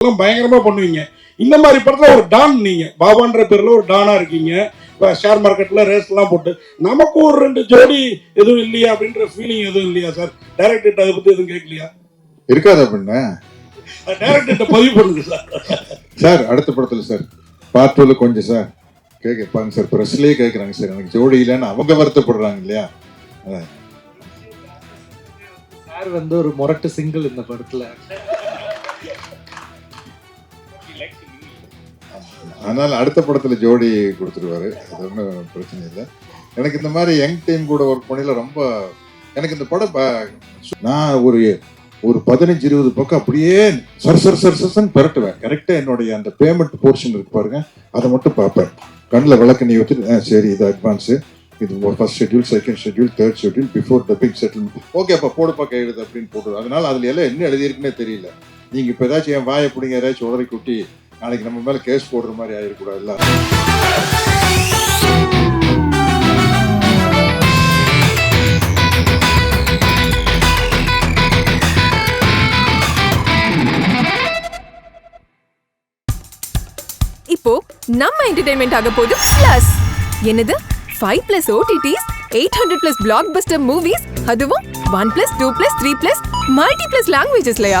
எல்லாம் பயங்கரமா பண்ணுவீங்க. இந்த மாதிரி படத்துல ஒரு டான் நீங்க. பாபான்ற பேர்ல ஒரு டானா இருக்கீங்க. ஷேர் மார்க்கெட்ல ரேஸ் எல்லாம் போட்டு நமக்கு ஒரு ரெண்டு ஜோடி எதுவும் இல்லையா அப்படின்ற ஃபீலிங் எதுவும் இல்லையா சார் டைரக்டர் அதை பத்தி எதுவும் கேட்கலையா? இருக்காது அப்படின்னா டைரக்டர் பதிவு பண்ணுங்க சார் சார் அடுத்த படத்துல சார் பார்ட் கொஞ்சம் சார் கேட்பாங்க சார் ப்ரெஸ்லயே கேட்குறாங்க சார் எனக்கு ஜோடி இல்லைன்னு அவங்க வருத்தப்படுறாங்க இல்லையா? சார் வந்து ஒரு முரட்டு சிங்கிள் இந்த படத்துல. ஆனால் அடுத்த படத்தில் ஜோடி கொடுத்துருவாரு. அது ஒன்றும் பிரச்சனை இல்லை. எனக்கு இந்த மாதிரி யங் டைம் கூட ஒர்க் பண்ணல ரொம்ப எனக்கு இந்த படம் ப- நான் ஒரு ஒரு பதினஞ்சு இருபது பக்கம் அப்படியே சர் சர் சர் சர்சன் பரட்டுவேன். கரெக்டாக என்னுடைய அந்த பேமெண்ட் போர்ஷன் இருக்கு பாருங்க. அதை மட்டும் பார்ப்பேன். கண்ணில் விளக்கு நீ வச்சுட்டு சரி இது அட்வான்ஸு இது first schedule second schedule third schedule before dubbing settlement okay அப்போ போடுப்பா கையெழுது அப்படின்னு போட்டு அதனால அதில் எல்லாம் என்ன எழுதியிருக்குன்னே தெரியல. நீங்கள் இப்போ ஏதாச்சும் என் வாயை பிடிங்க ஏதாச்சும் உடறி குட்டி நாளைக்கு நம்ம மேல கேஸ் போடுற மாதிரி ஆகிடக்கூடாதுல்ல இப்போ நம்ம என்டர்டைன்மெண்ட் ஆக போது பிளஸ் என்னது? Five plus OTTs eight hundred plus blockbuster movies அதுவும் one plus two plus three plus multi plus லாங்குவேஜஸ்லயா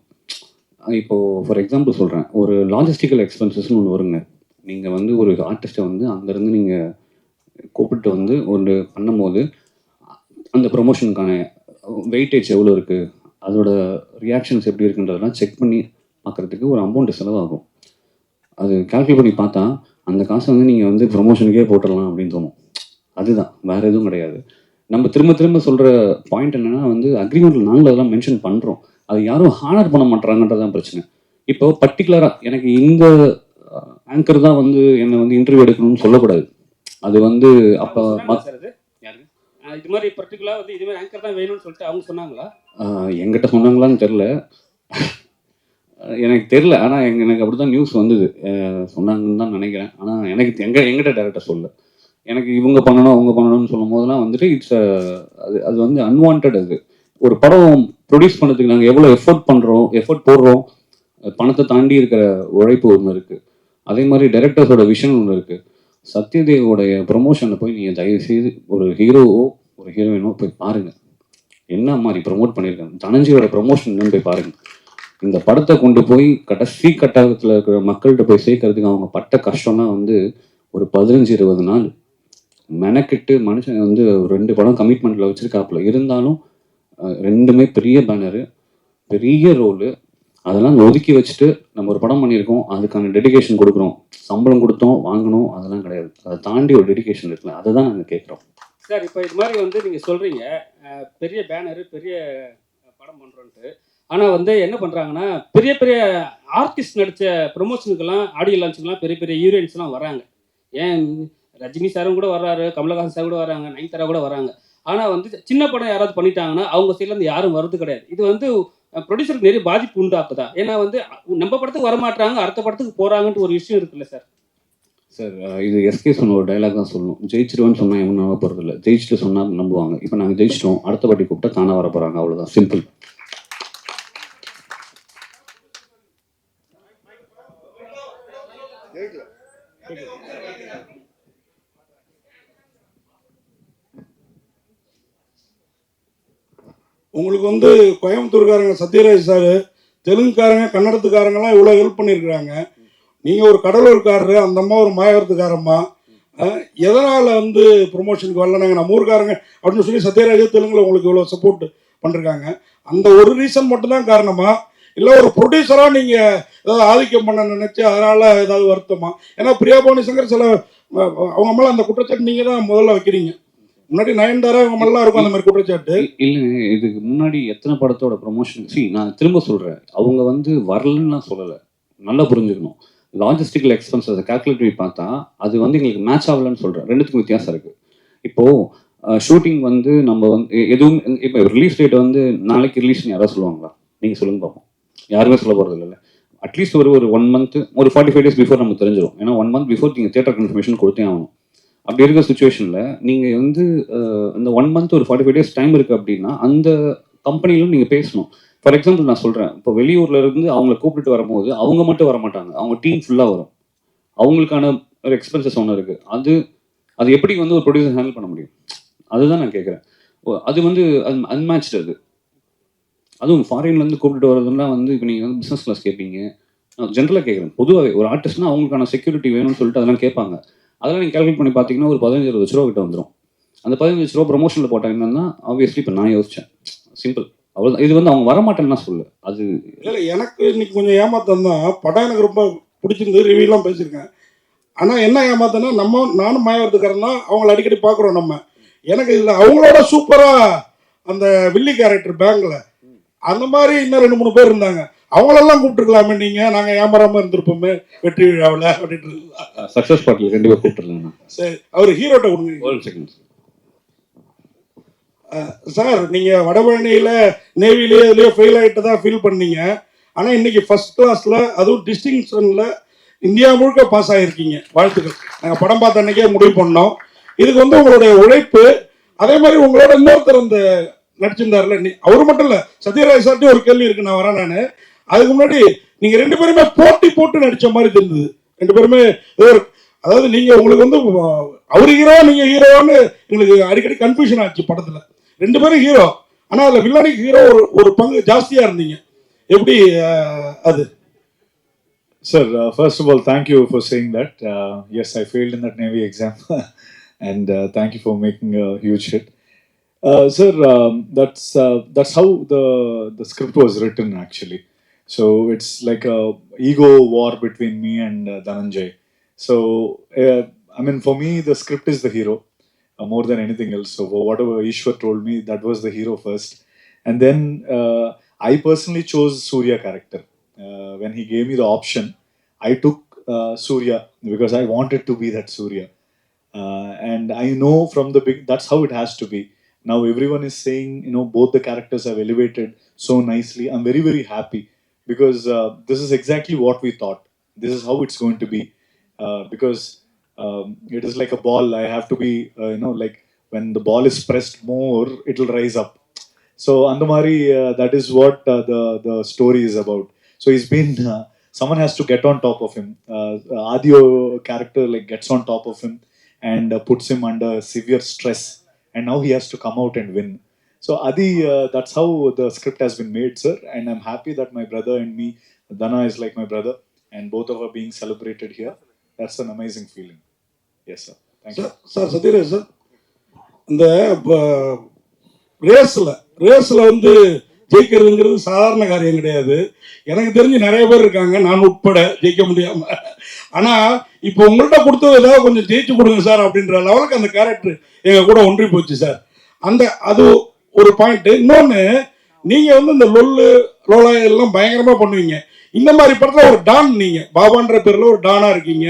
இப்போது ஃபார் எக்ஸாம்பிள் சொல்கிறேன் ஒரு லாஜிஸ்டிக்கல் எக்ஸ்பென்சஸ்னு ஒன்று வருங்க. நீங்கள் வந்து ஒரு ஆர்டிஸ்ட்டை வந்து அங்கேருந்து நீங்கள் கூப்பிட்டு வந்து ஒன்று பண்ணும்போது அந்த ப்ரொமோஷனுக்கான வெயிட்டேஜ் எவ்வளோ இருக்குது அதோட ரியாக்ஷன்ஸ் எப்படி இருக்குன்றதெல்லாம் செக் பண்ணி பார்க்குறதுக்கு ஒரு அமௌண்ட் செலவாகும். அது கால்குலேட் பண்ணி பார்த்தா அந்த காசை வந்து நீங்கள் வந்து ப்ரொமோஷனுக்கே போட்டுடலாம் அப்படின்னு தோணும். அதுதான். வேறு எதுவும் கிடையாது. நம்ம திரும்ப திரும்ப சொல்கிற பாயிண்ட் என்னென்னா வந்து அக்ரிமெண்ட்டில் நாங்களும் அதெல்லாம் மென்ஷன் பண்ணுறோம் அது யாரும் ஹானர் பண்ண மாட்டாங்கன்றதான் பிரச்சனை. இப்போ பர்டிகுலராக எனக்கு இந்த ஆங்கர் தான் வந்து என்னை வந்து இன்டர்வியூ எடுக்கணும்னு சொல்லக்கூடாது. அது வந்து அப்போ இது மாதிரி பர்டிகுலா வந்து இது மாதிரி ஆங்கர் தான் வேணும்னு சொல்லிட்டு அவங்க சொன்னாங்களா? எங்கிட்ட சொன்னாங்களான்னு தெரில எனக்கு தெரில ஆனால் எங்க எனக்கு அப்படி தான் நியூஸ் வந்தது சொன்னாங்கன்னு தான் நினைக்கிறேன். ஆனால் எனக்கு எங்க எங்கிட்ட டேரெக்டாக சொல்ல எனக்கு இவங்க பண்ணணும் அவங்க பண்ணணும்னு சொல்லும் போதெல்லாம் வந்துட்டு இட்ஸ் அது அது வந்து அன்வான்ட் அது. ஒரு படம் ப்ரொடியூஸ் பண்ணதுக்கு நாங்கள் எவ்வளோ எஃபோர்ட் பண்ணுறோம் எஃபோர்ட் போடுறோம் பணத்தை தாண்டி இருக்கிற உழைப்பு ஒன்று இருக்குது அதே மாதிரி டைரக்டர்ஸோட விஷன் ஒன்று இருக்குது சத்யதேவோடைய ப்ரொமோஷனில் போய் நீங்கள் தயவு செய்து ஒரு ஹீரோவோ ஒரு ஹீரோயினோ போய் பாருங்கள் என்ன மாதிரி ப்ரொமோட் பண்ணியிருக்காங்க. தனஞ்சியோட ப்ரொமோஷன் போய் பாருங்கள் இந்த படத்தை கொண்டு போய் கடைசி கட்டத்தில் இருக்கிற மக்கள்கிட்ட போய் சேர்க்கறதுக்கு அவங்க பட்ட கஷ்டம்னா வந்து ஒரு பதினஞ்சு இருபது நாள். மெனக்கெட்டு மனுஷன் வந்து ஒரு ரெண்டு படம் கமிட்மெண்ட்டில் வச்சுருக்காப்புல. இருந்தாலும் ரெண்டுமே பெரிய பேனரு பெரிய ரோலு அதெல்லாம் ஒதுக்கி வச்சுட்டு நம்ம ஒரு படம் பண்ணியிருக்கோம் அதுக்கான டெடிகேஷன் கொடுக்குறோம். சம்பளம் கொடுத்தோம் வாங்கணும் அதெல்லாம் கிடையாது. அதை தாண்டி ஒரு டெடிகேஷன் இருக்குல்ல அதை தான் நாங்கள் கேட்குறோம். சார் இப்போ இது மாதிரி வந்து நீங்கள் சொல்கிறீங்க பெரிய பேனரு பெரிய படம் பண்ணுறோன்ட்டு ஆனால் வந்து என்ன பண்ணுறாங்கன்னா பெரிய பெரிய ஆர்டிஸ்ட் நடித்த ப்ரொமோஷனுக்கெல்லாம் ஆடியோ லான்ச்சுக்கெல்லாம் பெரிய பெரிய ஹீரோயின்ஸ்லாம் வராங்க ஏன் ரஜினி சாரும் கூட வர்றாரு கமலஹாசன் சார் கூட வராங்க நயன்தாரா கூட வராங்க ஆனால் வந்து சின்ன படம் யாராவது பண்ணிட்டாங்கன்னா அவங்க சைட்லேருந்து யாரும் வர்றது கிடையாது. இது வந்து ப்ரொடியூசருக்கு நிறைய பாதிப்பு உண்டாக்குதா ஏன்னா வந்து நம்ம படத்துக்கு வரமாட்டாங்க அடுத்த படத்துக்கு போகிறாங்கன்ட்டு ஒரு விஷயம் இருக்குல்ல சார்? சார் இது எஸ்கே சொன்ன ஒரு டைலாக் தான் சொல்லணும். ஜெயிச்சிருவேன்னு சொன்னால் எவனும் நம்ப போகிறது இல்லை ஜெயிச்சுட்டு சொன்னால் நம்புவாங்க. இப்போ நாங்கள் ஜெயிச்சிட்டோம் அடுத்த வாட்டி கூப்பிட்டா தானே வர போகிறாங்க அவ்வளோதான் சிம்பிள் உங்களுக்கு வந்து கோயம்புத்தூர்காரங்க சத்யராஜ் சார் தெலுங்குக்காரங்க கன்னடத்துக்காரங்கலாம் இவ்வளோ ஹெல்ப் பண்ணியிருக்கிறாங்க. நீங்கள் ஒரு கடலூர்காரரு அந்த அம்மா ஒரு மாயவரத்துக்காரம்மா. எதனால் வந்து ப்ரொமோஷனுக்கு வரல நாங்கள் நம்ம ஊருக்காரங்க அப்படின்னு சொல்லி சத்யராஜ் தெலுங்குல உங்களுக்கு இவ்வளோ சப்போர்ட் பண்ணிருக்காங்க. அந்த ஒரு ரீசன் மட்டும்தான் காரணமா? இல்லை ஒரு ப்ரொடியூசராக நீங்கள் ஏதாவது ஆதிக்கம் பண்ண நினச்சி அதனால் ஏதாவது வருத்தமா? ஏன்னா பிரியா பவானி சங்கர் சில அவங்க மேலே அந்த குற்றச்சாட்டு நீங்கள் தான் முதல்ல வைக்கிறீங்க. முன்னாடி நயன்தாரா அவங்க மேலாம் இருக்கும் அந்த மாதிரி குற்றச்சாட்டு இல்லைங்க இதுக்கு முன்னாடி எத்தனை படத்தோட ப்ரொமோஷன் சி நான் திரும்ப சொல்கிறேன் அவங்க வந்து வரலன்னு நான் சொல்லலை. நல்லா புரிஞ்சுக்கணும். லாஜிஸ்டிக்கல் எக்ஸ்பென்சஸ் கால்குலேட் பண்ணி பார்த்தா அது வந்து எங்களுக்கு மேட்ச் ஆகலன்னு சொல்கிறேன் ரெண்டுத்துக்கும் வித்தியாசம் இருக்குது இப்போது ஷூட்டிங் வந்து நம்ம வந்து எதுவும் இப்போ ரிலீஸ் டேட் வந்து நாளைக்கு ரிலீஸ் யாராவது சொல்லுவாங்களா? நீங்கள் சொல்லுங்க பார்ப்போம் யாருமே சொல்ல போகிறது இல்லை அட்லீஸ்ட் ஒரு ஒரு ஒன் மந்த் ஒரு ஃபார்ட்டி ஃபைவ் டேஸ் பிஃபோர் நம்ம தெரிஞ்சிடும் ஏன்னா ஒன் மந்த் பிஃபோர் நீங்கள் தேட்டர் கன்ஃபர்மேஷன் கொடுத்தே ஆகணும். அப்படி இருக்கிற சுச்சுவேஷனில் நீங்கள் வந்து இந்த ஒன் மந்த் ஒரு ஃபார்ட்டி ஃபைவ் டேஸ் டைம் இருக்குது அப்படின்னா அந்த கம்பெனிலும் நீங்கள் பேசணும். ஃபார் எக்ஸாம்பிள் நான் சொல்கிறேன் இப்போ வெளியூரில் இருந்து அவங்கள கூப்பிட்டு வரும்போது அவங்க மட்டும் வர மாட்டாங்க. அவங்க டீம் ஃபுல்லாக வரும். அவங்களுக்கான ஒரு எக்ஸ்பென்சஸ் ஒன்று இருக்குது அது அது எப்படி வந்து ஒரு ப்ரொடியூசர் ஹேண்டில் பண்ண முடியும்? அதுதான் நான் கேட்குறேன் அது வந்து அது அன்மேட்ச்டு அது. அதுவும் ஃபாரின்லேருந்து கூப்பிட்டு வரதுலாம் வந்து இப்போ நீங்கள் வந்து பிஸ்னஸ் கிளாஸ் கேட்பீங்க ஜென்ரலாக கேட்குறேன் பொதுவாகவே ஒரு ஆர்டிஸ்ட்னா அவங்களுக்கான செக்யூரிட்டி வேணும்னு சொல்லிட்டு அதெல்லாம் கேட்பாங்க அதெல்லாம் நீங்கள் கால்குலேட் பண்ணி பார்த்தீங்கன்னா ஒரு பதினஞ்சு இருபது ரூபா கிட்ட வந்துடும் அந்த பதினஞ்சு லட்ச ரூபா ப்ரொமோஷனில் போட்டால் என்னன்னா ஆப்வியஸ்லி இப்போ நான் யோசித்தேன் சிம்பிள் அவ்வளோ இது வந்து அவங்க வரமாட்டேன்னா சொல்லு அது இல்லை எனக்கு இன்னைக்கு கொஞ்சம் ஏமாத்தம் தான் படம் எனக்கு ரொம்ப பிடிச்சிருந்து ரிவ்யூலாம் பேசியிருக்கேன். ஆனால் என்ன ஏமாத்தனா நம்ம நானும் மாயவரத்துக்காரன்னா அவங்கள அடிக்கடி பார்க்குறோம் நம்ம. எனக்கு இதில் அவங்களோட சூப்பராக அந்த வில்லி கேரக்டர் பேங்கில் அந்த மாதிரி இன்னும் ரெண்டு மூணு பேர் இருந்தாங்க. அவங்களெல்லாம் கூப்பிட்டுருக்கலாமே நீங்கள் நாங்கள் ஏமாறாமல் இருந்திருப்போமே வெற்றி விழாவில் அப்படின்ட்டு. சக்ஸஸ் பார்ட்டில் கண்டிப்பாக கூப்பிட்டுருந்தேன் சரி அவர் ஹீரோட்ட கொடுங்க. சார் நீங்கள் வடபழனியில் நேவிலேயே இதுலேயோ ஃபெயில் ஆகிட்டு தான் ஃபீல் பண்ணீங்க. ஆனால் இன்னைக்கு ஃபர்ஸ்ட் கிளாஸில் அதுவும் டிஸ்டிங்ஷனில் இந்தியா முழுக்க பாஸ் ஆகிருக்கீங்க வாழ்த்துக்கள். நாங்கள் படம் பார்த்த அன்னைக்கே முடிவு பண்ணோம். இதுக்கு வந்து உங்களுடைய உழைப்பு அதே மாதிரி உங்களோட இன்னொருத்தர் அந்த நடிச்சிருந்தார்ல நீ அவர் மட்டும் இல்லை சத்யராஜ் சார்ட்டையும் ஒரு கேள்வி இருக்கு நான் வரேன் நான். அதுக்கு முன்னாடி நீங்கள் ரெண்டு பேருமே போட்டி போட்டு நடித்த மாதிரி தெரிஞ்சது ரெண்டு பேருமே அதாவது நீங்கள் உங்களுக்கு வந்து அவர் ஹீரோ நீங்கள் ஹீரோன்னு எங்களுக்கு அடிக்கடி கன்ஃபியூஷன் ஆச்சு படத்தில். ரெண்டு பேரும் ஹீரோ ஆனால் அதில் வில்லனுக்கு ஹீரோ ஒரு ஒரு பங்கு ஜாஸ்தியாக இருந்தீங்க. எப்படி அது? Sir first of all thank you for saying that yes I failed in that navy exam and thank you for making huge thank sir that's that's how the the script was written actually So it's like a ego war between me and uh, Dhananjay. So uh, I mean, for me, the script is the hero uh, more than anything else. So whatever Ishwar told me, that was the hero first, and then uh, I personally chose Surya character uh, when he gave me the option, I took uh, Surya because I wanted to be that Surya. Uh, and I know from the big, that's how it has to be. Now everyone is saying, you know, both the characters have elevated so nicely. I'm very, very happy because uh, this is exactly what we thought. This is how it's going to be. Uh, because um, it is like a ball. I have to be, uh, you know, like when the ball is pressed more, it will rise up. So Andamari, uh, that is what uh, the the story is about. So he's been uh, someone has to get on top of him. Uh, Adio character like gets on top of him and puts him under severe stress, and now he has to come out and win. So Adi, uh, that's how the script has been made, sir. And I'm happy that my brother and me, Dana is like my brother, and both of us are being celebrated here. That's an amazing feeling. Yes, sir. Thank you. Sir sir Sathyaraj sir இந்த ரேஸில் ரேஸில் வந்து ஜெயிக்கிறதுங்கிறது சாதாரண காரியம் கிடையாது எனக்கு தெரிஞ்சு நிறைய பேர் இருக்காங்க நான் உட்பட ஜெயிக்க முடியாம ஆனா இப்போ உங்கள்கிட்ட கொடுத்தது ஏதாவது கொஞ்சம் ஜெயிச்சு கொடுங்க சார் அப்படின்ற லெவலுக்கு அந்த கேரக்டர் எங்க கூட ஒன்றி போச்சு சார் அந்த அது ஒரு பாயிண்ட் இன்னொன்னு நீங்க வந்து இந்த லொல்லு லோலா எல்லாம் பயங்கரமா பண்ணுவீங்க. இந்த மாதிரி படத்துல ஒரு டான் நீங்க பாபான்ற பேர்ல ஒரு டானா இருக்கீங்க.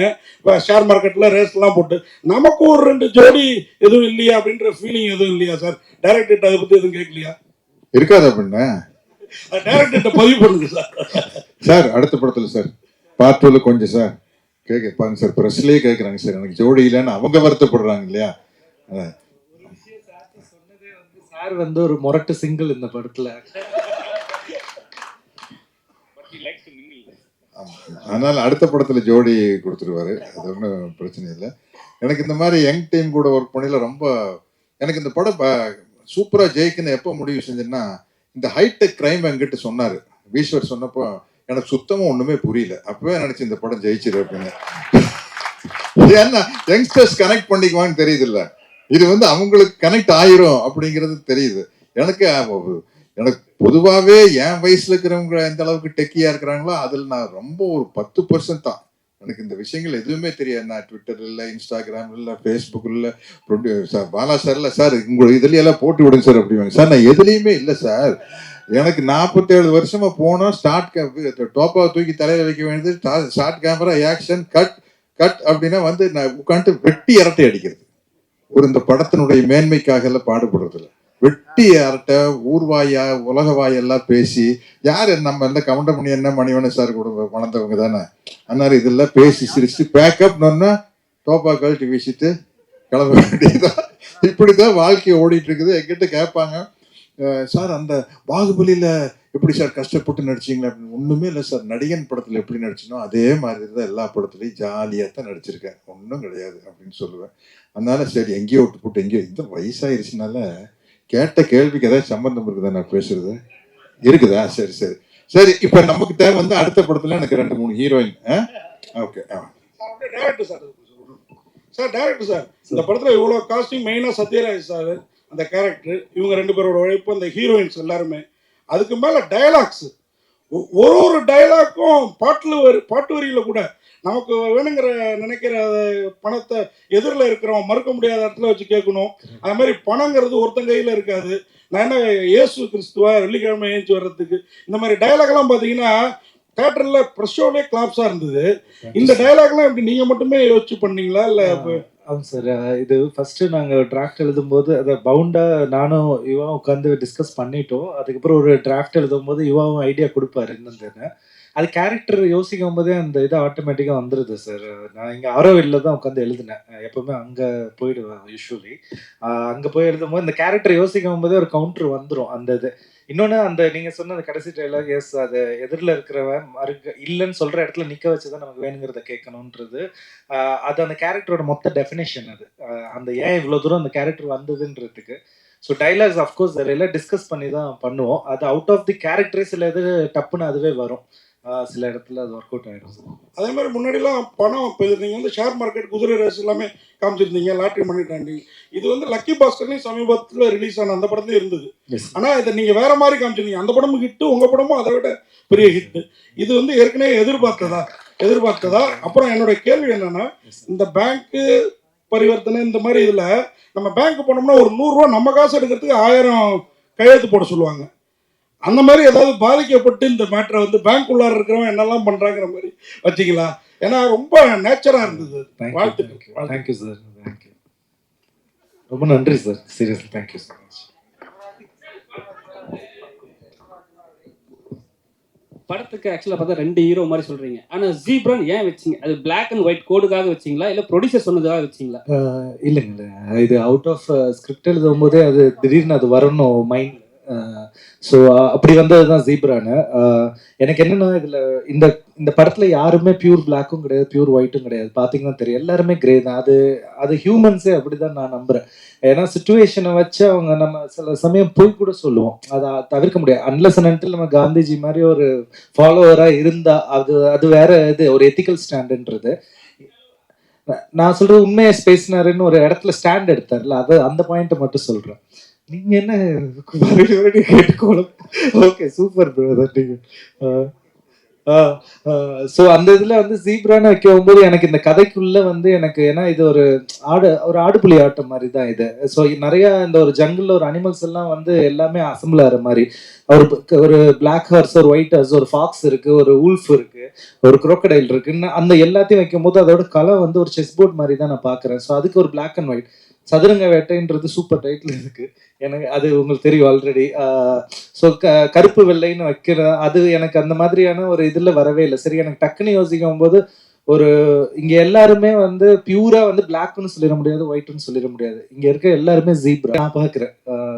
ஷேர் மார்க்கெட்ல ரேஸ் எல்லாம் போட்டு நமக்கு ஒரு ரெண்டு ஜோடி எதுவும் இல்லையா அப்படின்ற ஃபீலிங் எதுவும் இல்லையா சார் டைரக்டர் அதை பத்தி எதுவும் கேட்கலையா? இருக்காது அப்படின்னா. டைரக்டர் பதிவு பண்ணுங்க சார் சார் அடுத்த படத்துல சார் பார்ட் டூல கொஞ்சம் சார் கேட்க பாருங்க சார் ப்ரெஸ்லயே கேட்குறாங்க சார் எனக்கு ஜோடி இல்லைன்னு அவங்க வருத்தப்படுறாங்க இல்லையா. சார் வந்து ஒரு முரட்டு சிங்கிள் இந்த படத்துல? ஆமா. அதனால அடுத்த படத்துல ஜோடி கொடுத்துருவாரு. அது ஒன்றும் பிரச்சனை இல்லை. எனக்கு இந்த மாதிரி யங் டீம் கூட ஒர்க் பண்ணல ரொம்ப எனக்கு இந்த படம் சூப்பரா ஜெயிக்குன்னு எப்போ முடிவு செஞ்சேன்னா இந்த ஹைடெக் கிரைம் என்கிட்ட சொன்னாரு. ஈஸ்வர் சொன்னப்போ எனக்கு சுத்தமா ஒண்ணுமே புரியல. அப்பவே நினைச்சு இந்த படம் ஜெயிச்சிரு அப்படின்னு. ஏன்னா யங்ஸ்டர்ஸ் கனெக்ட் பண்ணிக்குவான்னு தெரியுது இல்ல இது வந்து அவங்களுக்கு கனெக்ட் ஆயிரும் அப்படிங்கிறது தெரியுது. எனக்கு எனக்கு பொதுவாகவே என் வயசுல இருக்கிறவங்க எந்த அளவுக்கு டெக்கியா இருக்கிறாங்களோ அதில் நான் ரொம்ப ஒரு பத்து பர்சன்ட் தான். எனக்கு இந்த விஷயங்கள் எதுவுமே தெரியாது. நான் ட்விட்டர் இல்லை இன்ஸ்டாகிராம் இல்லை ஃபேஸ்புக் இல்லை சார் பாலா சார் இல்லை சார் உங்களை இதுலையெல்லாம் போட்டு விடுங்க சார் அப்படிவாங்க சார் நான் எதுலேயுமே இல்லை சார். எனக்கு நாற்பத்தேழு வருஷமா போனோம் ஸ்டார்ட் டோப்பாவை தூக்கி தலையில் வைக்க வேண்டியது start camera action cut cut அப்படின்னா வந்து நான் உட்காந்துட்டு வெட்டி இரட்டை அடிக்கிறது. ஒரு இந்த படத்தினுடைய மேன்மைக்காக எல்லாம் பாடுபடுறதில்ல. வெட்டி யார்கிட்ட ஊர்வாயா உலக வாயெல்லாம் பேசி யார் நம்ம இந்த கவுண்டமணி என்ன மணிவண்ணன் சார் கூட வளர்ந்தவங்க தானே? அதனால இதெல்லாம் பேசி சிரிச்சு பேக்கப்னு டோப்பா கழட்டி வீசிட்டு கிளம்ப வேண்டியதுதான். இப்படிதான் வாழ்க்கை ஓடிட்டு இருக்குது எங்கிட்ட கேட்பாங்க சார் அந்த பாகுபலியில எப்படி சார் கஷ்டப்பட்டு நடிச்சீங்களா? அப்படின்னு. ஒண்ணுமே இல்லை சார். நடிகன் படத்துல எப்படி நடிச்சனோ அதே மாதிரி தான் எல்லா படத்துலையும் ஜாலியா தான் நடிச்சிருக்கேன். ஒன்றும் கிடையாது அப்படின்னு சொல்லுவேன். அதனால சரி எங்கேயோ விட்டு போட்டு எங்கேயோ இந்த வயசாயிருச்சுனால கேட்ட கேள்விக்கு ஏதாவது சம்பந்தம் இருக்குதா நான் பேசுறது? இருக்குதா? சரி சரி. சரி இப்ப நமக்கு தேவை வந்து அடுத்த படத்துல எனக்கு ரெண்டு மூணு heroine okay sir sir director sir இந்த படத்துல இவ்வளோ காஸ்டிங் மெயினாக சத்யராஜ் சார் அந்த கேரக்டர் இவங்க ரெண்டு பேரோட உழைப்பு அந்த ஹீரோயின்ஸ் எல்லாருமே. அதுக்கு மேலே டயலாக்ஸ் ஒரு ஒரு டயலாக்கும் பாட்டில் வரி பாட்டு வரியில் கூட நமக்கு வேணுங்கிற நினைக்கிற பணத்தை எதிரில் இருக்கிறவன் மறுக்க முடியாத இடத்துல வச்சு கேட்கணும். அது மாதிரி பணங்கிறது ஒருத்தன் கையில் இருக்காது. நான் என்ன இயேசு கிறிஸ்துவா வெள்ளிக்கிழமை ஏஞ்சி வர்றதுக்கு. இந்த மாதிரி டயலாக்லாம் பார்த்தீங்கன்னா தேட்டரில் ப்ரெஷ் ஷோலே கிளாப்ஸாக இருந்தது. இந்த டயலாக்லாம் இப்படி நீங்கள் மட்டுமே யோசிச்சு பண்ணீங்களா? இல்லை ஆமாம் சார். இது ஃபர்ஸ்ட் நாங்கள் டிராஃப்ட் எழுதும்போது அதை பவுண்டா நானும் இவாவும் உட்காந்து டிஸ்கஸ் பண்ணிட்டோம். அதுக்கப்புறம் ஒரு டிராஃப்ட் எழுதும்போது இவாவும் ஐடியா கொடுப்பாரு என்னன்னு அது கேரக்டர் யோசிக்கும் போதே அந்த இது ஆட்டோமேட்டிக்காக வந்துடுது சார் நான் இங்கே ஆரோவில்ல தான் உட்காந்து எழுதினேன். எப்பவுமே அங்கே போயிடுவேன் யூஸ்வலி அங்கே போய் எழுதும்போது இந்த கேரக்டர் யோசிக்கும் போதே ஒரு கவுண்டர் வந்துடும் அந்த இது. இன்னொன்று அந்த நீங்கள் சொன்ன அந்த கடைசி டைலாக் எஸ் அது எதிரில் இருக்கிறவன் மறுக்க இல்லைன்னு சொல்கிற இடத்துல நிற்க வச்சு தான் நமக்கு வேணுங்கிறத கேட்கணுன்றது. அது அந்த கேரக்டரோட மொத்த டெஃபினேஷன் அது. அந்த ஏன் இவ்வளோ தூரம் அந்த கேரக்டர் வந்ததுன்றதுக்கு. ஸோ டைலாக்ஸ் அஃப்கோர்ஸ் எல்லாம் டிஸ்கஸ் பண்ணி தான் பண்ணுவோம். அது அவுட் ஆஃப் தி கேரக்டரே சில இது டப்புன்னு அதுவே வரும். சில இடத்துல அது ஒர்க் அவுட் ஆகிடும் சார் அதே மாதிரி முன்னாடிலாம் பணம் இப்போ நீங்கள் வந்து ஷேர் மார்க்கெட் குதிரை ரேஸ் எல்லாமே காமிச்சிருந்தீங்க லாட்ரி பண்ணிட்டாண்டி. இது வந்து லக்கி பாஸ்கர்லையும் சமீபத்தில் ரிலீஸ் ஆன அந்த படத்துலையும் இருந்தது. ஆனால் இதை நீங்கள் வேற மாதிரி காமிச்சிருந்தீங்க. அந்த படமும் ஹிட்டு உங்கள் படமும் அதை விட பெரிய ஹிட்டு இது வந்து ஏற்கனவே எதிர்பார்த்ததா? எதிர்பார்த்ததா? அப்புறம் என்னோட கேள்வி என்னன்னா இந்த பேங்க்கு பரிவர்த்தனை இந்த மாதிரி இதில் நம்ம பேங்க் போனோம்னா ஒரு நூறுரூவா நம்ம காசு எடுக்கிறதுக்கு ஆயிரம் கையெழுத்து போட சொல்லுவாங்க. அந்த மாதிரி ஏதாவது பாதிக்கப்பட்டு இந்த மேட்டரை வந்து பேங்க் உள்ளார இருக்கிறவன் என்னெல்லாம் பண்றாங்கிற மாதிரி. வச்சிங்களா? ஏன்னா ரொம்ப நேச்சரா இருந்தது. வாழ்த்துக்கள் தேங்க்யூ சார் தேங்க்யூ ரொம்ப நன்றி sir seriously thank you so much படத்துக்கு ஆக்சுவலாக பார்த்தா ரெண்டு ஹீரோ மாதிரி சொல்றீங்க. ஆனா ஜீப்ரான் ஏன் வச்சீங்க? அது பிளாக் அண்ட் ஒயிட் கோடுக்காக வச்சீங்களா? இல்ல ப்ரொடியூசர் சொன்னதுக்காக வச்சீங்களா? இல்லைங்க இது அவுட் ஆஃப் ஸ்கிரிப்ட் எழுதும் போதே அது திடீர்னு அது வரணும் மைண்ட் ஸோ அப்படி வந்தது தான் ஜீப்ரானு எனக்கு என்னன்னா இதில் இந்த இந்த படத்தில் யாருமே பியூர் பிளாக்கும் கிடையாது பியூர் ஒயிட்டும் கிடையாது. பார்த்தீங்கன்னா தெரியும். எல்லாருமே கிரே தான். அது அது ஹியூமன்ஸே அப்படி தான் நான் நம்புகிறேன் ஏன்னா சுச்சுவேஷனை வச்சு அவங்க நம்ம சில சமயம் போய் கூட சொல்லுவோம். அதை தவிர்க்க முடியாது. அன்லஸ் அன்டில் நம்ம காந்திஜி மாதிரி ஒரு ஃபாலோவராக இருந்தால் அது அது வேற இது ஒரு எத்திக்கல் ஸ்டாண்டுன்றது நான் சொல்கிறது உண்மையை பேசினாருன்னு ஒரு இடத்துல ஸ்டாண்ட் எடுத்தார்ல அது அந்த பாயிண்ட்டை மட்டும் சொல்கிறேன் நீங்க என்ன கேட்டுக்கோணும். ஓகே சூப்பர் பிரதர் நீங்க. ஸோ அந்த இதுல வந்து ஜீப்ரான்னு வைக்கும் போது எனக்கு இந்த கதைக்குள்ள வந்து எனக்கு ஏன்னா இது ஒரு ஆடு ஒரு ஆடுபுலி ஆட்டம் மாதிரி தான் இது. ஸோ நிறைய இந்த ஒரு ஜங்கிளில் ஒரு அனிமல்ஸ் எல்லாம் வந்து எல்லாமே அசம்பிள் ஆகிற மாதிரி. ஒரு ஒரு பிளாக் ஹார்ஸ் ஒரு ஒயிட் ஹார்ஸ் ஒரு ஃபாக்ஸ் இருக்கு ஒரு உல்ஃப் இருக்கு ஒரு குரோக்கடைல் இருக்குன்னு அந்த எல்லாத்தையும் வைக்கும் போது அதோட கலை வந்து ஒரு செஸ் போர்ட் மாதிரி தான் நான் பார்க்குறேன். ஸோ அதுக்கு ஒரு பிளாக் அண்ட் ஒயிட் சதுரங்க வேட்டைன்றது சூப்பர் டைட்டில் இருக்கு எனக்கு அது உங்களுக்கு தெரியும் ஆல்ரெடி ஸோ க கருப்பு வெள்ளைன்னு வைக்கிற அது எனக்கு அந்த மாதிரியான ஒரு இதில் வரவே இல்லை. சரி எனக்கு டக்குன்னு யோசிக்கும் போது ஒரு இங்க எல்லாருமே வந்து பியூரா வந்து பிளாக்னு சொல்லிட முடியாது ஒயிட்னு சொல்லிட முடியாது. இங்க இருக்க எல்லாருமே ஜீப்ரா நான் பாக்குறேன்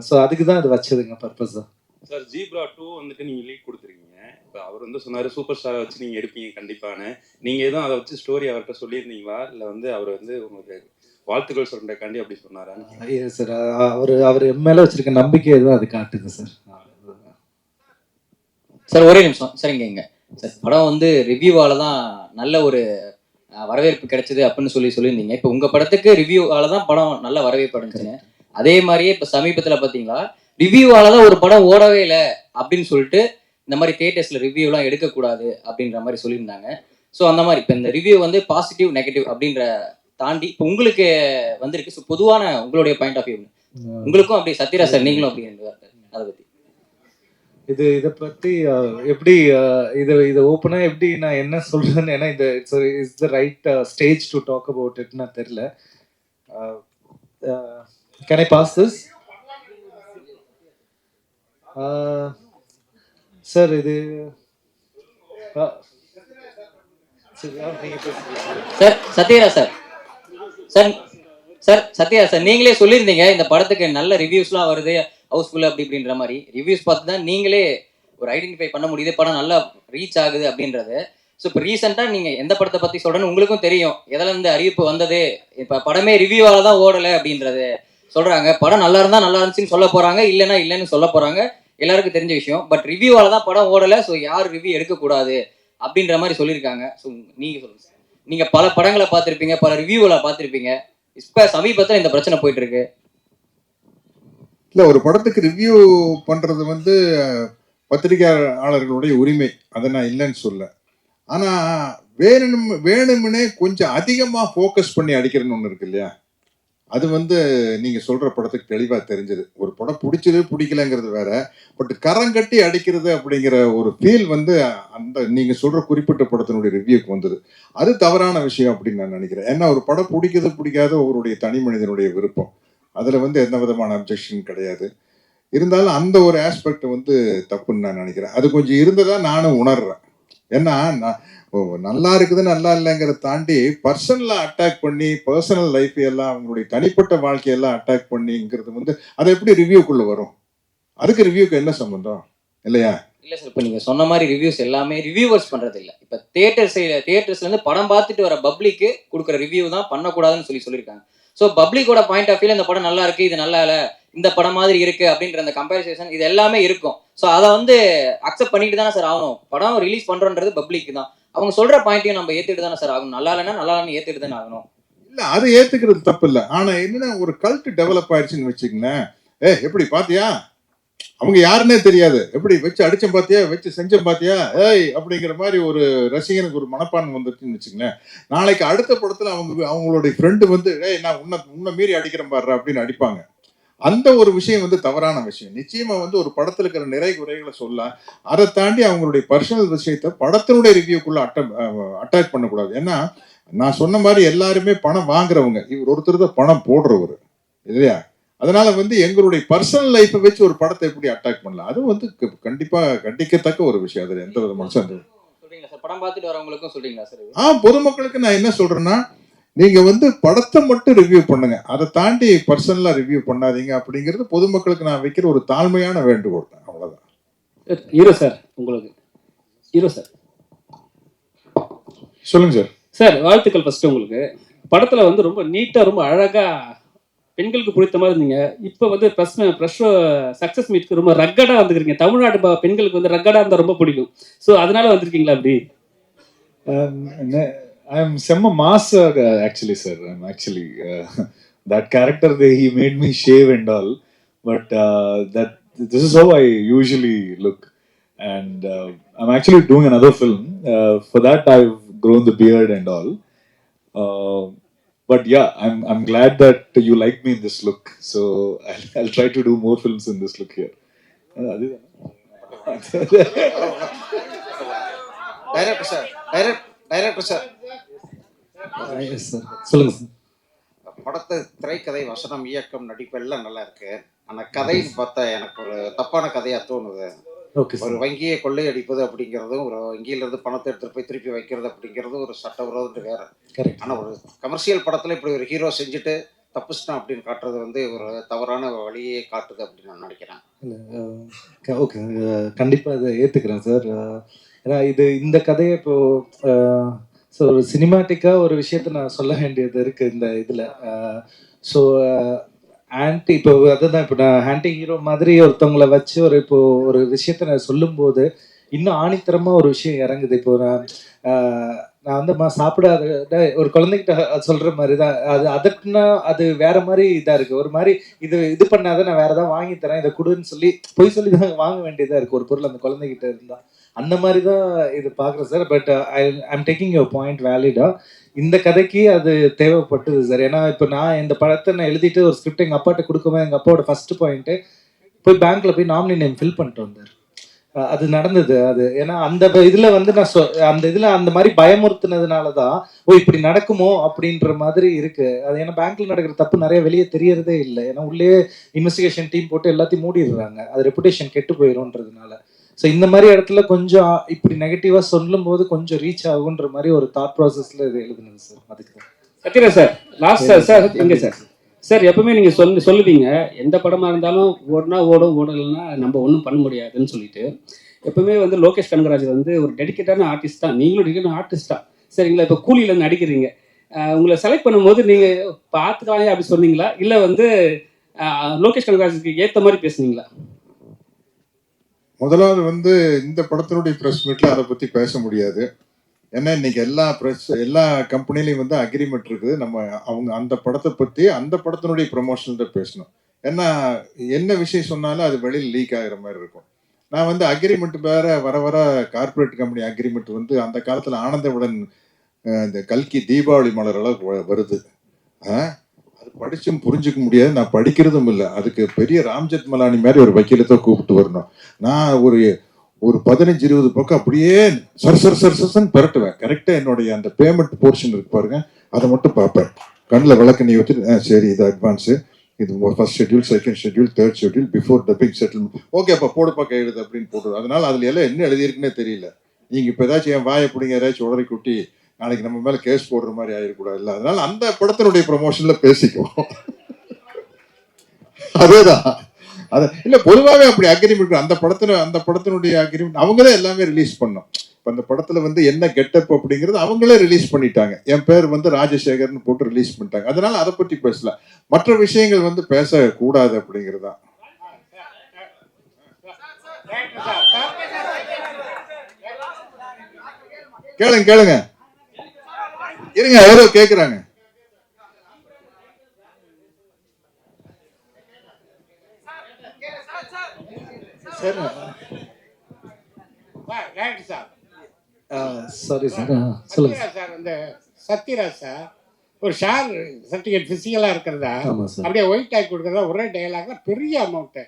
ஸோ அதுக்கு தான் அது வச்சதுங்க பர்பஸ் தான். சார் ஜீப்ரா டூ வந்துட்டு நீங்க லீட் கொடுத்துருக்கீங்க. இப்போ அவர் வந்து சொன்னாரு சூப்பர் ஸ்டாரை வச்சு நீங்க எடுப்பீங்க கண்டிப்பான நீங்க எதுவும் அதை வச்சு ஸ்டோரி அவர்கிட்ட சொல்லியிருந்தீங்களா? இல்ல வந்து அவர் வந்து உங்களுக்கு வாழ்த்துக்கள் சொல்றதுக்காண்டி அப்படி சொன்னாரா? சார் அவர் அவர் மேல வச்சிருக்க நம்பிக்கை தான் அது காட்டுது சார். சார் ஒரே நிமிஷம். சரிங்க இங்க சார் படம் வந்து ரிவ்யூவால தான் நல்ல ஒரு வரவேற்பு கிடைச்சது அப்படின்னு சொல்லி சொல்லியிருந்தீங்க. இப்போ உங்க படத்துக்கு ரிவ்யூவால தான் படம் நல்ல வரவேற்பு அடைஞ்சுங்க. அதே மாதிரியே இப்போ சமீபத்தில் பார்த்தீங்களா ரிவ்யூவால தான் ஒரு படம் ஓடவே இல்லை அப்படின்னு சொல்லிட்டு இந்த மாதிரி தியேட்டர்ஸ்ல ரிவ்யூலாம் எடுக்கக்கூடாது அப்படின்ற மாதிரி சொல்லியிருந்தாங்க. ஸோ அந்த மாதிரி இப்போ இந்த ரிவ்யூ வந்து பாசிட்டிவ் நெகட்டிவ் அப்படின்ற தாண்டி இப்போ உங்களுக்கு வந்திருக்கு. ஸோ பொதுவான உங்களுடைய பாயிண்ட் ஆஃப் வியூ உங்களுக்கும் அப்படி சத்யராஜ் சார் நீங்களும் அப்படி அதை பத்தி. இது இதை அஹ், எப்படி இது இது ஓப்பனா எப்படி நான் என்ன சொல்றேன்னு ஏன்னா இந்த it's is the right stage to talk about இட்னா தெரியல. Can I pass this sir இது சரி, பேசுங்க. Sir. Sir sir Sathya sir நீங்களே சொல்லியிருந்தீங்க இந்த படத்துக்கு நல்ல ரிவ்யூஸ்லாம் வருது ஹவுஸ்ஃபுல் அப்படி இப்படின்ற மாதிரி. ரிவ்யூஸ் பார்த்து தான் நீங்களே ஒரு ஐடென்டிஃபை பண்ண முடியுது படம் நல்லா ரீச் ஆகுது அப்படின்றது. ஸோ இப்போ ரீசெண்டாக நீங்கள் எந்த படத்தை பற்றி சொல்கிறேன்னு உங்களுக்கும் தெரியும். எதில் இருந்து அறிவிப்பு வந்தது? இப்போ படமே ரிவ்யூவால் தான் ஓடலை அப்படின்றது சொல்கிறாங்க படம் நல்லா இருந்தால் நல்லா இருந்துச்சுன்னு சொல்ல போகிறாங்க இல்லைன்னா இல்லைன்னு சொல்ல போகிறாங்க எல்லாருக்கும் தெரிஞ்ச விஷயம். பட் ரிவ்யூவால் தான் படம் ஓடலை ஸோ யார் ரிவ்யூ எடுக்கக்கூடாது அப்படின்ற மாதிரி சொல்லியிருக்காங்க. ஸோ நீங்கள் சொல்லுங்கள் நீங்கள் பல படங்களை பார்த்துருப்பீங்க பல ரிவ்யூவில் பார்த்துருப்பீங்க. இப்போ சமீபத்தில் இந்த பிரச்சனை போயிட்டு இருக்கு இல்லை ஒரு படத்துக்கு ரிவ்யூ பண்றது வந்து பத்திரிகையாளர்களுடைய உரிமை. அதை நான் இல்லைன்னு சொல்ல. ஆனால் வேணும் வேணும்னே கொஞ்சம் அதிகமாக ஃபோக்கஸ் பண்ணி அடிக்கிறேன்னு ஒன்று இருக்கு இல்லையா? அது வந்து நீங்க சொல்ற படத்துக்கு தெளிவா தெரிஞ்சது. ஒரு படம் பிடிச்சது பிடிக்கலங்கிறது வேற பட் கரங்கட்டி அடிக்கிறது அப்படிங்கிற ஒரு ஃபீல் வந்து அந்த நீங்க சொல்ற குறிப்பிட்ட படத்தினுடைய ரிவ்யூக்கு வந்தது. அது தவறான விஷயம் அப்படின்னு நான் நினைக்கிறேன். ஏன்னா ஒரு படம் பிடிக்கிறது பிடிக்காத ஒருவருடைய தனி மனிதனுடைய விருப்பம். அதுல வந்து எந்த விதமான அப்ஜெக்ஷன் கிடையாது. இருந்தாலும் அந்த ஒரு ஆஸ்பெக்ட் வந்து தப்புன்னு நான் நினைக்கிறேன். அது கொஞ்சம் இருந்ததா நானும் உணர்றேன். ஏன்னா நான் நல்லா இருக்குது நல்லா இல்லைங்கிறத தாண்டி பர்சனலாக அட்டாக் பண்ணி பர்சனல் லைஃப் எல்லாம் அவங்களுடைய தனிப்பட்ட வாழ்க்கையெல்லாம் அட்டாக் பண்ணிங்கிறது வந்து அது எப்படி ரிவ்யூக்குள்ள வரும்? அதுக்கு ரிவ்யூக்கு என்ன சம்பந்தம்? இல்லையா? இல்லை சார் இப்போ நீங்கள் சொன்ன மாதிரி ரிவ்யூஸ் எல்லாமே ரிவ்யூவர்ஸ் பண்ணுறது இல்லை. இப்போ தேட்டர்ஸ் தேட்டர்ஸ்லேருந்து படம் பார்த்துட்டு வர பப்ளிக்கு கொடுக்குற ரிவ்யூ தான் பண்ணக்கூடாதுன்னு சொல்லி சொல்லியிருக்காங்க ஸோ பப்ளிக்கோட பாயிண்ட் ஆஃப் வியூல இந்த படம் நல்லா இருக்கு இது நல்லா இல்லை இந்த படம் மாதிரி இருக்கு அப்படின்ற அந்த கம்பேரிசேஷன் இது எல்லாமே இருக்கும். ஸோ அதை வந்து அக்செப்ட் பண்ணிட்டு தானே சார் ஆகணும். படம் ரிலீஸ் பண்ணுறோன்றது பப்ளிக் தான். அவங்க சொல்ற பாயிண்ட்டையும் நம்ம ஏத்துட்டு தானே சார் ஆகணும். நல்லா இல்லைன்னா நல்லா இல்லைன்னு ஏத்துட்டு தானே ஆகணும். இல்ல அது ஏத்துக்கிறது தப்பு இல்ல. ஆனா என்னன்னா ஒரு கல்ட் டெவலப் ஆயிடுச்சுன்னு வச்சுக்கங்களேன். ஏ எப்படி பாத்தியா? அவங்க யாருன்னே தெரியாது. எப்படி வச்சு அடிச்சம் பாத்தியா? வச்சு செஞ்சம் பாத்தியா? ஏய் அப்படிங்கிற மாதிரி ஒரு ரசிகனுக்கு ஒரு மனப்பான்மை வந்துருச்சுன்னு வச்சுங்களேன் நாளைக்கு அடுத்த படத்துல அவங்க அவங்களுடைய ஃப்ரெண்டு வந்து ஏய் நான் உன்னை உன்னை மீறி அடிக்கிறேன் பாரு அப்படின்னு அடிப்பாங்க. அந்த ஒரு விஷயம் வந்து தவறான விஷயம். நிச்சயமா வந்து ஒரு படத்துல இருக்கிற நிறை குறைகளை சொல்ல அதை தாண்டி அவங்களுடைய பர்சனல் விஷயத்த படத்தினுடைய ரிவ்யூக்குள்ள அட்ட அட்டாக் பண்ணக்கூடாது. ஏன்னா நான் சொன்ன மாதிரி எல்லாருமே பணம் வாங்குறவங்க. இவர் ஒருத்தர் தான் பணம் போடுறவர். இல்லையா? அதனால வந்து எங்களுடைய பர்சனல் லைஃப்பை வச்சு ஒரு படத்தை எப்படி அட்டாக் பண்ணலாம்? அது வந்து கண்டிப்பா கண்டிக்கத்தக்க ஒரு விஷயம். அதுல எந்த விதமான சந்தேகம் சொல்றீங்களா சார்? படம் பார்த்துட்டு வரவங்களுக்கும் சொல்றீங்களா சார் ஆ பொதுமக்களுக்கு நான் என்ன சொல்றேன்னா நீங்க வந்து படத்தை மட்டும் ரிவ்யூ பண்ணுங்க. அதை தாண்டி பர்சனலா ரிவ்யூ பண்ணாதீங்க அப்படிங்கிறது பொதுமக்களுக்கு நான் வைக்கிற ஒரு தாழ்மையான வேண்டுகோள். அவ்வளவுதான். ஹீரோ சார் உங்களுக்கு. Hero sir. சொல்லுங்க சார். சார் வாழ்த்துக்கள் ஃபர்ஸ்ட் உங்களுக்கு. படத்துல வந்து ரொம்ப நீட்டா ரொம்ப அழகா பெண்களுக்கு பிடித்த மாதிரி இருந்தீங்க. இப்போ வந்து ப்ரெஸ் ப்ரெஷ் சக்ஸஸ் மீட்க்கு ரொம்ப ரக்கடா வந்துக்கிறீங்க. தமிழ்நாடு ப- பெண்களுக்கு வந்து ரக்கடா இருந்தா ரொம்ப பிடிக்கும். ஸோ அதனால வந்திருக்கீங்களா அப்படி? I'm Semma Mass uh, actually, sir. I'm actually uh, that character. They, he made me shave and all, but uh, that this is how I usually look. And uh, I'm actually doing another film. Uh, for that, I've grown the beard and all. Uh, but yeah, I'm I'm glad that you like me in this look. So I'll, I'll try to do more films in this look here. Uh, Director, sir. Director, sir. சொல்லுங்க. படத்து திரைக்கதை வசனம் இயக்கம் நடிப்பு எல்லாம் நல்லா இருக்கு. ஆனா கதைன்னு பார்த்தா எனக்கு ஒரு தப்பான கதையா தோணுது. ஒரு வங்கியை கொள்ளையடிப்பது அப்படிங்கிறதும் ஒரு வங்கியில இருந்து பணத்தை எடுத்துட்டு போய் திருப்பி வைக்கிறது அப்படிங்கிறதும் ஒரு சட்டவிரோதம் வேற. ஆனா ஒரு கமர்ஷியல் படத்துல இப்படி ஒரு ஹீரோ செஞ்சுட்டு தப்பிச்சிட்டான் அப்படின்னு காட்டுறது வந்து ஒரு தவறான வழியே காட்டுது அப்படின்னு நான் நினைக்கிறேன். ஓகே கண்டிப்பாக இதை ஏற்றுக்கிறேன் சார். ஏன்னா இது இந்த கதையை இப்போ ஸோ ஒரு சினிமாட்டிக்காக ஒரு விஷயத்த நான் சொல்ல வேண்டியது இருக்குது இந்த இதில். ஸோ ஆன்டி இப்போ அதுதான் இப்போ நான் ஆன்டி ஹீரோ மாதிரி ஒருத்தவங்கள வச்சு ஒரு இப்போ ஒரு விஷயத்த நான் சொல்லும்போது இன்னும் ஆணித்தரமாக ஒரு விஷயம் இறங்குது. இப்போ நான் நான் வந்து மா சாப்பிடாத ஒரு குழந்தைகிட்ட சொல்ற மாதிரி தான் அது அதட்டுனா அது வேற மாதிரி இதா இருக்கு. ஒரு மாதிரி இது இது பண்ணாத நான் வேற ஏதாவது வாங்கி தரேன் இதை கொடுன்னு சொல்லி பொய் சொல்லி தான் வாங்க வேண்டியதா இருக்கு. ஒரு பொருள் அந்த குழந்தைகிட்ட இருந்தா. அந்த மாதிரி தான் இது பார்க்குறேன் sir. But I I'm taking your point வேலிடா இந்த கதைக்கு அது தேவைப்பட்டது சார். ஏன்னா இப்போ நான் இந்த படத்தை நான் எழுதிட்டு ஒரு ஸ்கிரிப்ட் எங்கள் அப்பாட்ட கொடுக்கும்போது எங்கள் அப்பாவோட ஃபர்ஸ்ட் பாயிண்ட்டு போய் பேங்க்ல போய் நாமினி நேம் ஃபில் பண்ணிட்டு வந்தார். அது நடந்தது அது. ஏன்னா அந்த இதுல வந்து நான் சொ- அந்த இதுல அந்த மாதிரி பயமுறுத்தினதுனாலதான் ஓ இப்படி நடக்குமோ அப்படின்ற மாதிரி இருக்கு. அது ஏன்னா பேங்க்ல நடக்கிற தப்பு நிறைய வெளியே தெரியறதே இல்லை. ஏன்னா உள்ளே இன்வெஸ்டிகேஷன் டீம் போட்டு எல்லாத்தையும் மூடிடுறாங்க. அது ரெப்புடேஷன் கெட்டு போயிடும்ன்றதுனால ஸோ இந்த மாதிரி இடத்துல கொஞ்சம் இப்படி நெகட்டிவா சொல்லும் போது கொஞ்சம் ரீச் ஆகுன்ற மாதிரி ஒரு தாட் ப்ராசஸ்ல இது எழுதுனது சார் அதுக்கு Sathyaraj sir last sir sir எங்க சார் சார் எப்பவுமே நீங்க சொல்லு சொல்லுவீங்க. எந்த படமா இருந்தாலும் ஓடுனா ஓடும் ஓடலைன்னா நம்ம ஒன்றும் பண்ண முடியாதுன்னு சொல்லிட்டு. எப்பவுமே வந்து லோகேஷ் கனகராஜ் வந்து ஒரு டெடிக்கேட்டான ஆர்டிஸ்ட் தான். நீங்களும் டெடிக்கேட்டான ஆர்டிஸ்ட் தான். சரிங்களா இப்போ கூலியில நடிக்கிறீங்க உங்களை செலக்ட் பண்ணும்போது நீங்க பார்த்துக்கலாம் அப்படி சொன்னீங்களா? இல்லை வந்து லோகேஷ் கனகராஜுக்கு ஏற்ற மாதிரி பேசுனீங்களா? முதலாவது வந்து இந்த படத்தினுடைய ப்ரெஸ் மீட்ல அதை பத்தி பேச முடியாது. ஏன்னா இன்னைக்கு எல்லா ப்ரெஸ் எல்லா கம்பெனிலையும் வந்து அக்ரிமெண்ட் இருக்குது. நம்ம அவங்க அந்த படத்தை பற்றி அந்த படத்தினுடைய ப்ரொமோஷன் தான் பேசணும். ஏன்னா என்ன விஷயம் சொன்னாலும் அது வெளியில் லீக் ஆகிற மாதிரி இருக்கும். நான் வந்து அக்ரிமெண்ட் வேற வர வர கார்ப்பரேட் கம்பெனி அக்ரிமெண்ட் வந்து அந்த காலத்தில் ஆனந்தவுடன் இந்த கல்கி தீபாவளி மலர் அளவுக்கு வ- வருது. அது படிச்சும் புரிஞ்சுக்க முடியாது. நான் படிக்கிறதும் இல்லை. அதுக்கு பெரிய ராம்ஜெத் மலானி மாதிரி ஒரு வக்கீலத்தை கூப்பிட்டு வரணும். நான் ஒரு ஒரு பதினஞ்சு இருபது பக்கம் அப்படியே சர் சர் சர் சர்சன் பெரட்டுவேன். கரெக்டாக என்னுடைய அந்த பேமெண்ட் போர்ஷன் இருக்கு பாருங்க. அதை மட்டும் பார்ப்பேன். கண்ணில் விளக்கு நீ வச்சுட்டு ஆ, சரி இது அட்வான்ஸு இது first schedule second schedule third schedule before dubbing settlement okay அப்போ போடுப்பா கையெழுது அப்படின்னு போட்டு அதனால அதில் எல்லாம் என்ன எழுதியிருக்குன்னே தெரியல. நீங்கள் இப்போ ஏதாச்சும் என் வாயை பிடிங்க ஏதாச்சும் உடறி குட்டி நாளைக்கு நம்ம மேலே கேஸ் போடுற மாதிரி ஆயிடக்கூடாது இல்லை அதனால அந்த படத்தினுடைய ப்ரொமோஷனில் பேசிக்குவோம். அதேதான். அது இல்லை பொதுவாகவே அப்படி அக்ரிமெண்ட் அந்த படத்தில் அந்த படத்தினுடைய அக்ரிமெண்ட் அவங்க தான் எல்லாமே ரிலீஸ் பண்ணோம் இப்போ அந்த படத்தில் வந்து என்ன கெட்டப் அப்படிங்கிறது அவங்களே ரிலீஸ் பண்ணிட்டாங்க. என் பேர் வந்து ராஜசேகர்னு போட்டு ரிலீஸ் பண்ணிட்டாங்க. அதனால அதை பற்றி பேசல. மற்ற விஷயங்கள் வந்து பேசக்கூடாது அப்படிங்கிறது? தான் கேளுங்க கேளுங்க. இருங்க யாரோ கேட்குறாங்க சார். சார். சொல்லுங்க. சார் வந்து சத்யராஜ் சார் ஒரு ஷேர் சர்டிஃபிகேட் ஃபிசிக்கலாக இருக்கிறதா? அப்படியே ஒயிட் ஆகி கொடுக்குறதா? ஒரே டயலாக்ல பெரிய அமௌண்ட்டு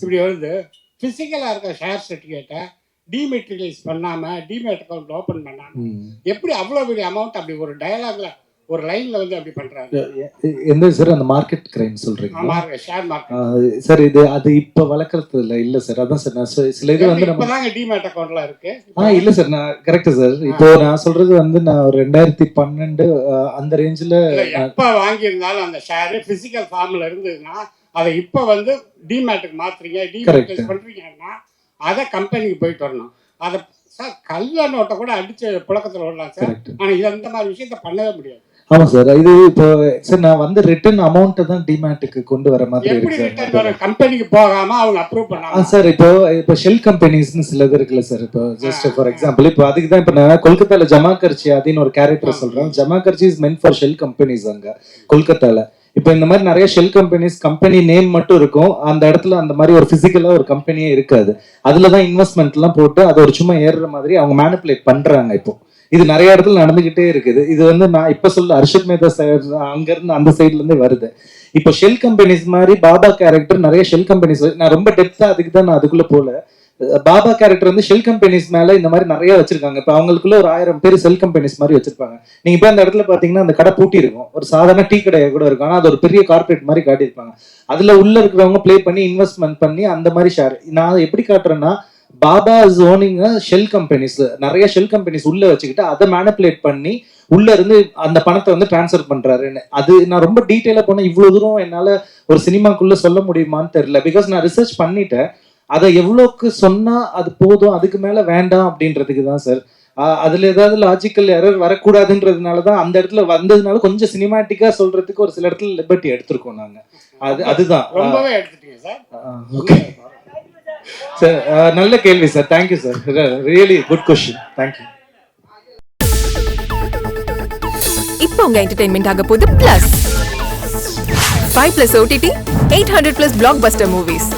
இப்படி வருது ஃபிசிக்கலாக இருக்க ஷேர் சர்டிஃபிகேட்டை டிமெட்டீரியலைஸ் பண்ணாமல் டிமேட் அக்கௌண்ட் ஓப்பன் பண்ணாமல். எப்படி அவ்வளோ பெரிய அமௌண்ட் அப்படி ஒரு டயலாக்ல ஒரு லைன்ல வந்து அப்படி பண்றாங்க. எந்த சார் அந்த மார்க்கெட் கிரைம் சொல்றீங்களா ஷேர் மார்க்கெட் சார் இது அது இப்ப வளர்க்கறது இல்ல இல்ல சார் அதான் சார் நான் சில இது வந்து நம்ம இப்பதாங்க டிமேட் அக்கௌண்ட்லாம் இருக்கு. ஆ இல்ல சார் நான் கரெக்ட் சார் இப்போ நான் சொல்றது வந்து நான் ஒரு ரெண்டாயிரத்தி பன்னெண்டு அந்த ரேஞ்சில் எப்ப வாங்கியிருந்தாலும் அந்த ஷேர் பிசிக்கல் ஃபார்ம்ல இருந்ததுன்னா அதை இப்ப வந்து டிமேட்டுக்கு மாத்துறீங்க. டிமேட் பண்றீங்கன்னா அதை கம்பெனிக்கு போயிட்டு வரணும். அதை சார் கல்ல நோட்டை கூட அடிச்சு புழக்கத்துல விடலாம் சார் கரெக்ட் ஆனா இது அந்த மாதிரி விஷயத்த பண்ணவே முடியாது. ஆமா சார் இது இப்போ சார் நான் வந்து ரிட்டர்ன் அமௌண்ட்டை தான் டிமேட்டுக்கு கொண்டு வர மாதிரி இருக்கு சார் கம்பெனிக்கு போகாம அவங்க அப்ரூவ் ஆ பண்ணாங்க சார் இப்போ இப்போ ஷெல் கம்பெனிஸ்னு சிலது இருக்குல்ல சார் இப்போ ஜஸ்ட் ஃபார் எக்ஸாம்பிள் இப்போ அதுக்கு தான் இப்போ நான் கொல்கத்தால ஜமா கர்ச்சி அப்படின்னு ஒரு கேரக்டர் சொல்றேன். Jama Kharchi is meant for shell companies அங்க கொல்கத்தால. இப்போ இந்த மாதிரி நிறைய ஷெல் கம்பெனிஸ் கம்பெனி நேம் மட்டும் இருக்கும். அந்த இடத்துல அந்த மாதிரி ஒரு பிசிக்கலா ஒரு கம்பெனியே இருக்காது. அதுல தான் இன்வெஸ்ட்மெண்ட் எல்லாம் போட்டு அது ஒரு சும்மா ஏறுற மாதிரி அவங்க மேனிப்புலேட் பண்றாங்க இப்போ. இது நிறைய இடத்துல நடந்துகிட்டே இருக்குது. இது வந்து நான் இப்ப சொல்ல அர்ஷத் மேதா சார் அங்க இருந்து அந்த சைட்ல இருந்தே வருது. இப்போ ஷெல் கம்பெனிஸ் மாதிரி பாபா கேரக்டர் நிறைய ஷெல் கம்பெனிஸ் நான் ரொம்ப டெப்தா அதுக்கு தான் நான் அதுக்குள்ள போல. பாபா கேரக்டர் வந்து ஷெல் கம்பெனிஸ் மேல இந்த மாதிரி நிறைய வச்சிருக்காங்க. இப்போ அவங்களுக்குள்ள ஒரு ஆயிரம் பேர் செல் கம்பெனிஸ் மாதிரி வச்சிருப்பாங்க. நீங்க போய் அந்த இடத்துல பாத்தீங்கன்னா அந்த கடை பூட்டி இருக்கும். ஒரு சாதாரண டீ கடை கூட இருக்கும். ஆனா அது ஒரு பெரிய கார்பரேட் மாதிரி காட்டியிருப்பாங்க. அதுல உள்ள இருக்கிறவங்க ப்ளே பண்ணி இன்வெஸ்ட்மெண்ட் பண்ணி அந்த மாதிரி ஷேர் நான் அதை எப்படி காட்டுறேன்னா பாபா ஜோனிங் ஷெல் கம்பெனிஸ் நிறைய ஷெல் கம்பெனிஸ் உள்ள வச்சுக்கிட்டு அதை மேனிப்புலேட் பண்ணி உள்ள இருந்து அந்த பணத்தை வந்து டிரான்ஸ்ஃபர் பண்றாருன்னு. அது நான் ரொம்ப டீட்டெயிலா போனேன் இவ்வளவு தூரம் என்னால ஒரு சினிமாக்குள்ள சொல்ல முடியுமான்னு தெரியல. பிகாஸ் நான் ரிசர்ச் பண்ணிட்டேன். அதை எவ்வளோக்கு சொன்னா அது போதும் அதுக்கு மேல வேண்டாம் அப்படின்றதுக்கு தான் சார் அதுல ஏதாவது லாஜிக்கல் எரர் வரக்கூடாதுன்றதுனால தான் அந்த இடத்துல வந்ததுனால கொஞ்சம் சினிமாட்டிக்கா சொல்றதுக்கு ஒரு சில இடத்துல லிபர்ட்டி எடுத்திருக்கோம் நாங்க. அது அதுதான். ரொம்பவே எடுத்துட்டீங்க சார் ஓகே. சார் நல்ல கேள்வி sir thank you sir really good question thank you இப்போ உங்க என்டர்டைன்மெண்ட் ஆக போகுது plus five plus OTT eight hundred plus blockbuster movies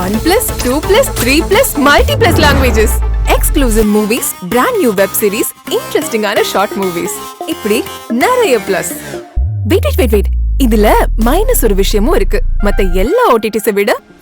one plus two plus three plus multi plus languages exclusive movies brand new web series இன்ட்ரெஸ்டிங்கான short movies இப்படி நிறைய plus wait wait wait இதுல minus ஒரு விஷயமும் இருக்கு. மத்த எல்லா ஓடிடிஸை விட